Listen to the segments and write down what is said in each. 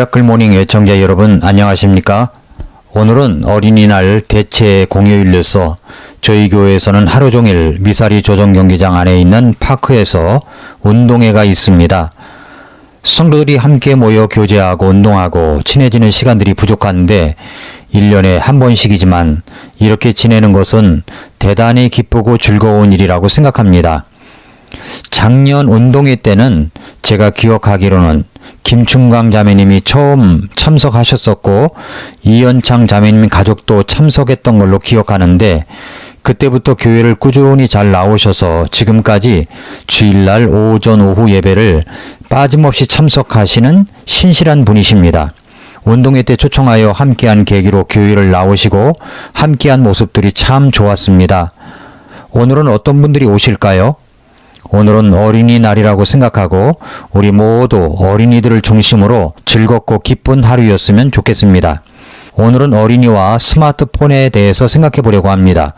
미라클 모닝 애청자 여러분 안녕하십니까? 오늘은 어린이날 대체 공휴일로서 저희 교회에서는 하루 종일 미사리 조정 경기장 안에 있는 파크에서 운동회가 있습니다. 성도들이 함께 모여 교제하고 운동하고 친해지는 시간들이 부족한데 1년에 한 번씩이지만 이렇게 지내는 것은 대단히 기쁘고 즐거운 일이라고 생각합니다. 작년 운동회 때는 제가 기억하기로는 김충광 자매님이 처음 참석하셨었고 이연창 자매님 가족도 참석했던 걸로 기억하는데 그때부터 교회를 꾸준히 잘 나오셔서 지금까지 주일날 오전 오후 예배를 빠짐없이 참석하시는 신실한 분이십니다. 운동회 때 초청하여 함께한 계기로 교회를 나오시고 함께한 모습들이 참 좋았습니다. 오늘은 어떤 분들이 오실까요? 오늘은 어린이날이라고 생각하고 우리 모두 어린이들을 중심으로 즐겁고 기쁜 하루였으면 좋겠습니다. 오늘은 어린이와 스마트폰에 대해서 생각해 보려고 합니다.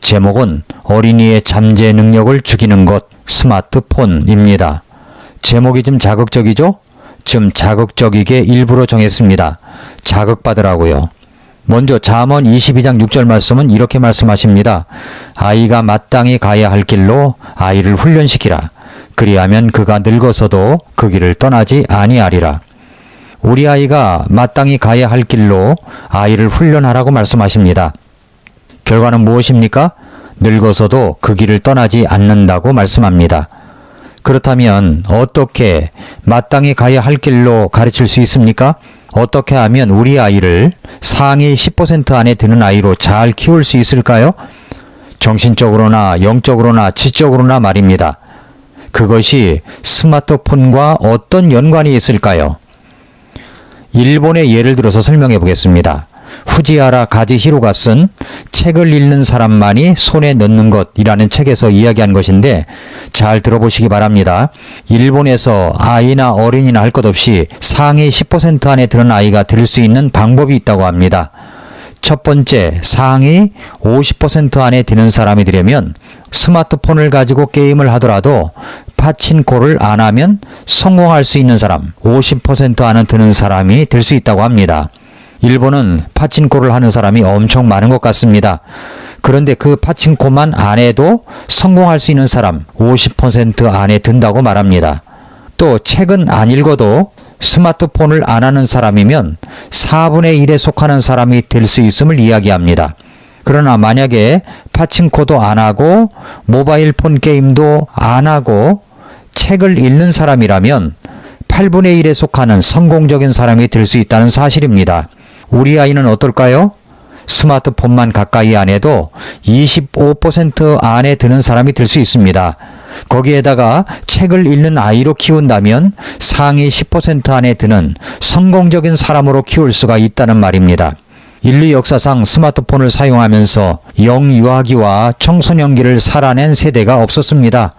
제목은 어린이의 잠재 능력을 죽이는 것 스마트폰입니다. 제목이 좀 자극적이죠? 좀 자극적이게 일부러 정했습니다. 자극받으라고요. 먼저 잠언 22장 6절 말씀은 이렇게 말씀하십니다. 아이가 마땅히 가야 할 길로 아이를 훈련시키라. 그리하면 그가 늙어서도 그 길을 떠나지 아니하리라. 우리 아이가 마땅히 가야 할 길로 아이를 훈련하라고 말씀하십니다. 결과는 무엇입니까? 늙어서도 그 길을 떠나지 않는다고 말씀합니다. 그렇다면 어떻게 마땅히 가야 할 길로 가르칠 수 있습니까? 어떻게 하면 우리 아이를 상위 10% 안에 드는 아이로 잘 키울 수 있을까요? 정신적으로나 영적으로나 지적으로나 말입니다. 그것이 스마트폰과 어떤 연관이 있을까요? 일본의 예를 들어서 설명해 보겠습니다. 후지하라 가지히로가 쓴 책을 읽는 사람만이 손에 넣는 것이라는 책에서 이야기한 것인데 잘 들어보시기 바랍니다. 일본에서 아이나 어린이나 할 것 없이 상위 10% 안에 드는 아이가 들 수 있는 방법이 있다고 합니다. 첫 번째, 상위 50% 안에 드는 사람이 되려면 스마트폰을 가지고 게임을 하더라도 파친코를 안 하면 성공할 수 있는 사람 50% 안에 드는 사람이 될 수 있다고 합니다. 일본은 파친코를 하는 사람이 엄청 많은 것 같습니다. 그런데 그 파친코만 안 해도 성공할 수 있는 사람 50% 안에 든다고 말합니다. 또 책은 안 읽어도 스마트폰을 안 하는 사람이면 4분의 1에 속하는 사람이 될 수 있음을 이야기합니다. 그러나 만약에 파친코도 안 하고 모바일 폰 게임도 안 하고 책을 읽는 사람이라면 8분의 1에 속하는 성공적인 사람이 될 수 있다는 사실입니다. 우리 아이는 어떨까요? 스마트폰만 가까이 안 해도 25% 안에 드는 사람이 될 수 있습니다. 거기에다가 책을 읽는 아이로 키운다면 상위 10% 안에 드는 성공적인 사람으로 키울 수가 있다는 말입니다. 인류 역사상 스마트폰을 사용하면서 영유아기와 청소년기를 살아낸 세대가 없었습니다.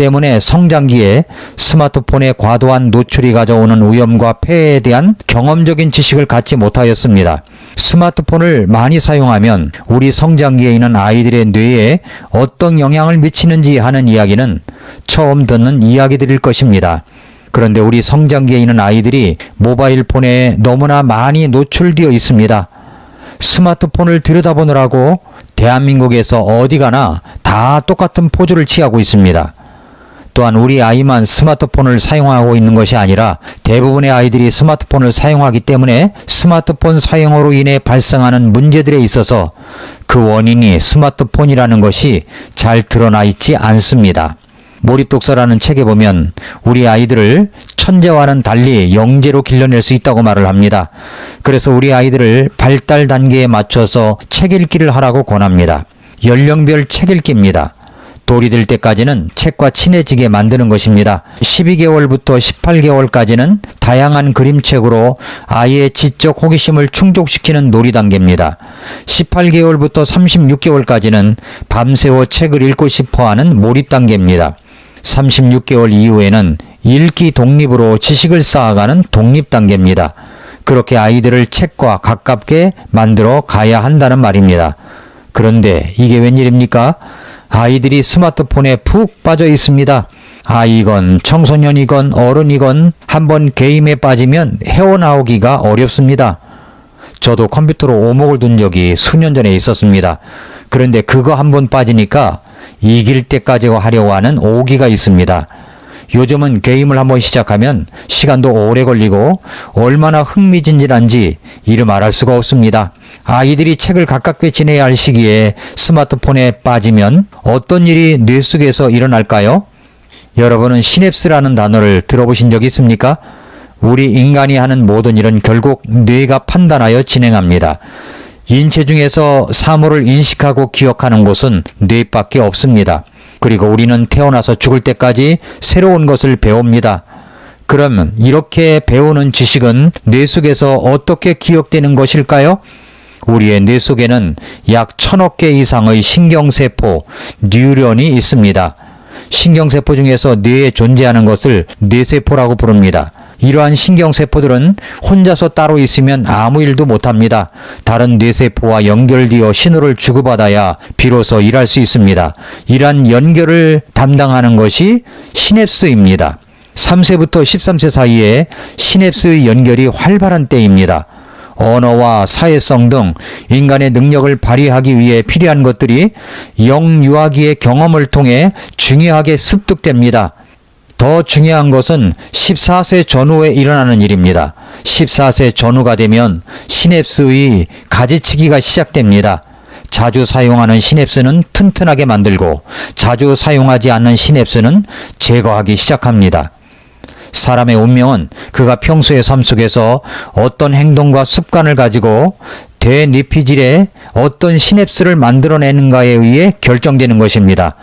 때문에 성장기에 스마트폰의 과도한 노출이 가져오는 위험과 폐해에 대한 경험적인 지식을 갖지 못하였습니다. 스마트폰을 많이 사용하면 우리 성장기에 있는 아이들의 뇌에 어떤 영향을 미치는지 하는 이야기는 처음 듣는 이야기들일 것입니다. 그런데 우리 성장기에 있는 아이들이 모바일 폰에 너무나 많이 노출되어 있습니다. 스마트폰을 들여다보느라고 대한민국에서 어디 가나 다 똑같은 포즈를 취하고 있습니다. 또한 우리 아이만 스마트폰을 사용하고 있는 것이 아니라 대부분의 아이들이 스마트폰을 사용하기 때문에 스마트폰 사용으로 인해 발생하는 문제들에 있어서 그 원인이 스마트폰이라는 것이 잘 드러나 있지 않습니다. 몰입독서라는 책에 보면 우리 아이들을 천재와는 달리 영재로 길러낼 수 있다고 말을 합니다. 그래서 우리 아이들을 발달 단계에 맞춰서 책 읽기를 하라고 권합니다. 연령별 책 읽기입니다. 돌이 될 때까지는 책과 친해지게 만드는 것입니다. 12개월부터 18개월까지는 다양한 그림책으로 아이의 지적 호기심을 충족시키는 놀이 단계입니다. 18개월부터 36개월까지는 밤새워 책을 읽고 싶어 하는 몰입 단계입니다. 36개월 이후에는 읽기 독립으로 지식을 쌓아가는 독립 단계입니다. 그렇게 아이들을 책과 가깝게 만들어 가야 한다는 말입니다. 그런데 이게 웬일입니까? 아이들이 스마트폰에 푹 빠져 있습니다. 아이건 청소년이건 어른이건 한번 게임에 빠지면 헤어나오기가 어렵습니다. 저도 컴퓨터로 오목을 둔 적이 수년 전에 있었습니다. 그런데 그거 한번 빠지니까 이길 때까지 하려고 하는 오기가 있습니다. 요즘은 게임을 한번 시작하면 시간도 오래 걸리고 얼마나 흥미진진한지 이루 말할 수가 없습니다. 아이들이 책을 가깝게 지내야 할 시기에 스마트폰에 빠지면 어떤 일이 뇌 속에서 일어날까요? 여러분은 시냅스라는 단어를 들어보신 적 있습니까? 우리 인간이 하는 모든 일은 결국 뇌가 판단하여 진행합니다. 인체 중에서 사물을 인식하고 기억하는 곳은 뇌밖에 없습니다. 그리고 우리는 태어나서 죽을 때까지 새로운 것을 배웁니다. 그러면 이렇게 배우는 지식은 뇌 속에서 어떻게 기억되는 것일까요? 우리의 뇌 속에는 약 천억 개 이상의 신경세포, 뉴런이 있습니다. 신경세포 중에서 뇌에 존재하는 것을 뇌세포라고 부릅니다. 이러한 신경세포들은 혼자서 따로 있으면 아무 일도 못합니다. 다른 뇌세포와 연결되어 신호를 주고받아야 비로소 일할 수 있습니다. 이러한 연결을 담당하는 것이 시냅스입니다. 3세부터 13세 사이에 시냅스의 연결이 활발한 때입니다. 언어와 사회성 등 인간의 능력을 발휘하기 위해 필요한 것들이 영유아기의 경험을 통해 중요하게 습득됩니다. 더 중요한 것은 14세 전후에 일어나는 일입니다. 14세 전후가 되면 시냅스의 가지치기가 시작됩니다. 자주 사용하는 시냅스는 튼튼하게 만들고 자주 사용하지 않는 시냅스는 제거하기 시작합니다. 사람의 운명은 그가 평소의 삶 속에서 어떤 행동과 습관을 가지고 대뇌피질에 어떤 시냅스를 만들어내는가에 의해 결정되는 것입니다.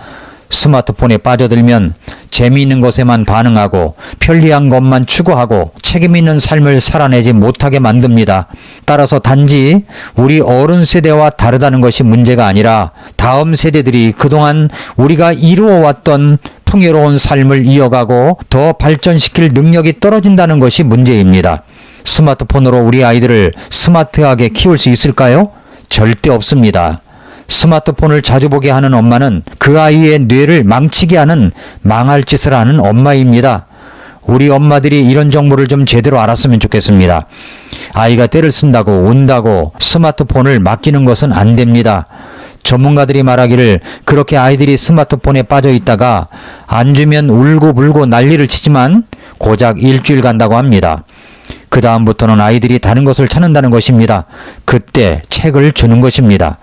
스마트폰에 빠져들면 재미있는 것에만 반응하고 편리한 것만 추구하고 책임있는 삶을 살아내지 못하게 만듭니다. 따라서 단지 우리 어른 세대와 다르다는 것이 문제가 아니라 다음 세대들이 그동안 우리가 이루어왔던 풍요로운 삶을 이어가고 더 발전시킬 능력이 떨어진다는 것이 문제입니다. 스마트폰으로 우리 아이들을 스마트하게 키울 수 있을까요? 절대 없습니다. 스마트폰을 자주 보게 하는 엄마는 그 아이의 뇌를 망치게 하는 망할 짓을 하는 엄마입니다. 우리 엄마들이 이런 정보를 좀 제대로 알았으면 좋겠습니다. 아이가 때를 쓴다고 운다고 스마트폰을 맡기는 것은 안 됩니다. 전문가들이 말하기를 그렇게 아이들이 스마트폰에 빠져 있다가 안 주면 울고 불고 난리를 치지만 고작 일주일 간다고 합니다. 그 다음부터는 아이들이 다른 것을 찾는다는 것입니다. 그때 책을 주는 것입니다.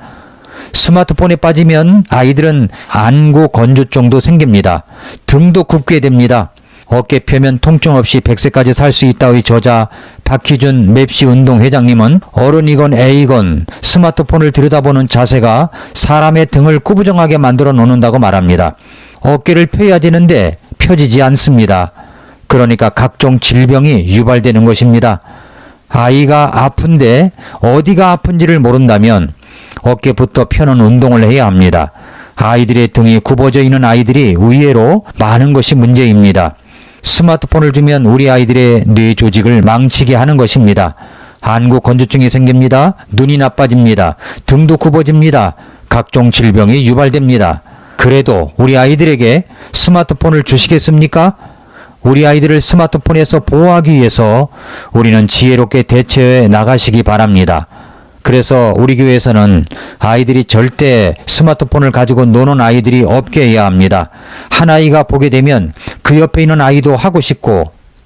스마트폰에 빠지면 아이들은 안구 건조증도 생깁니다. 등도 굽게 됩니다. 어깨 표면 통증 없이 100세까지 살 수 있다의 저자 박희준 맵시 운동 회장님은 어른이건 애이건 스마트폰을 들여다보는 자세가 사람의 등을 꾸부정하게 만들어 놓는다고 말합니다. 어깨를 펴야 되는데 펴지지 않습니다. 그러니까 각종 질병이 유발되는 것입니다. 아이가 아픈데 어디가 아픈지를 모른다면 어깨부터 펴는 운동을 해야 합니다. 아이들의 등이 굽어져 있는 아이들이 의외로 많은 것이 문제입니다. 스마트폰을 주면 우리 아이들의 뇌 조직을 망치게 하는 것입니다. 안구 건조증이 생깁니다. 눈이 나빠집니다. 등도 굽어집니다. 각종 질병이 유발됩니다. 그래도 우리 아이들에게 스마트폰을 주시겠습니까? 우리 아이들을 스마트폰에서 보호하기 위해서 우리는 지혜롭게 대처해 나가시기 바랍니다. 그래서 우리 교회에서는 아이들이 절대 스마트폰을 가지고 노는 아이들이 없게 해야 합니다. 한 아이가 보게 되면 그 옆에 있는 아이도 하고 싶고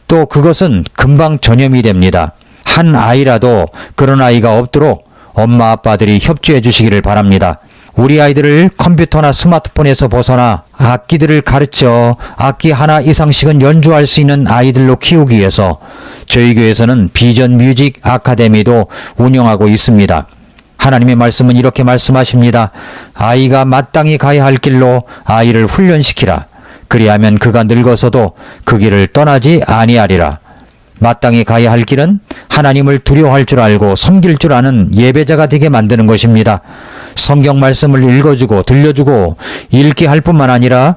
또 그것은 금방 전염이 됩니다. 한 아이라도 그런 아이가 없도록 엄마 아빠들이 협조해 주시기를 바랍니다. 우리 아이들을 컴퓨터나 스마트폰에서 벗어나 악기들을 가르쳐 악기 하나 이상씩은 연주할 수 있는 아이들로 키우기 위해서 저희 교회에서는 비전 뮤직 아카데미도 운영하고 있습니다. 하나님의 말씀은 이렇게 말씀하십니다. 아이가 마땅히 가야 할 길로 아이를 훈련시키라. 그리하면 그가 늙어서도 그 길을 떠나지 아니하리라. 마땅히 가야 할 길은 하나님을 두려워할 줄 알고 섬길 줄 아는 예배자가 되게 만드는 것입니다. 성경 말씀을 읽어주고 들려주고 읽게 할 뿐만 아니라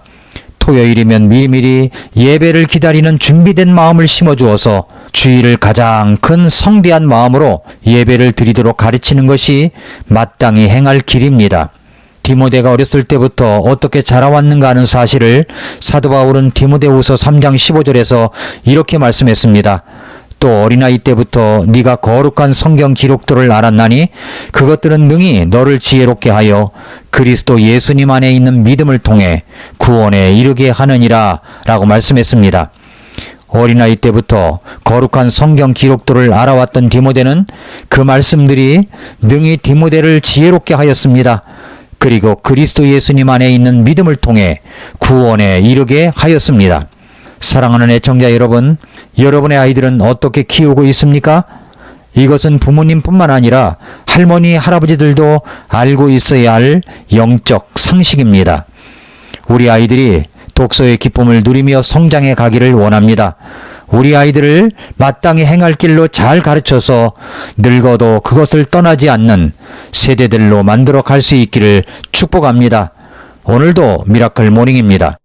토요일이면 미미리 예배를 기다리는 준비된 마음을 심어주어서 주일을 가장 큰 성대한 마음으로 예배를 드리도록 가르치는 것이 마땅히 행할 길입니다. 디모데가 어렸을 때부터 어떻게 자라왔는가 하는 사실을 사도 바울은 디모데후서 3장 15절에서 이렇게 말씀했습니다. 또 어린아이 때부터 네가 거룩한 성경 기록들을 알았나니 그것들은 능히 너를 지혜롭게 하여 그리스도 예수님 안에 있는 믿음을 통해 구원에 이르게 하느니라 라고 말씀했습니다. 어린아이 때부터 거룩한 성경 기록들을 알아왔던 디모데는 그 말씀들이 능히 디모데를 지혜롭게 하였습니다. 그리고 그리스도 예수님 안에 있는 믿음을 통해 구원에 이르게 하였습니다. 사랑하는 애청자 여러분, 여러분의 아이들은 어떻게 키우고 있습니까? 이것은 부모님뿐만 아니라 할머니, 할아버지들도 알고 있어야 할 영적 상식입니다. 우리 아이들이 독서의 기쁨을 누리며 성장해 가기를 원합니다. 우리 아이들을 마땅히 행할 길로 잘 가르쳐서 늙어도 그것을 떠나지 않는 세대들로 만들어 갈 수 있기를 축복합니다. 오늘도 미라클 모닝입니다.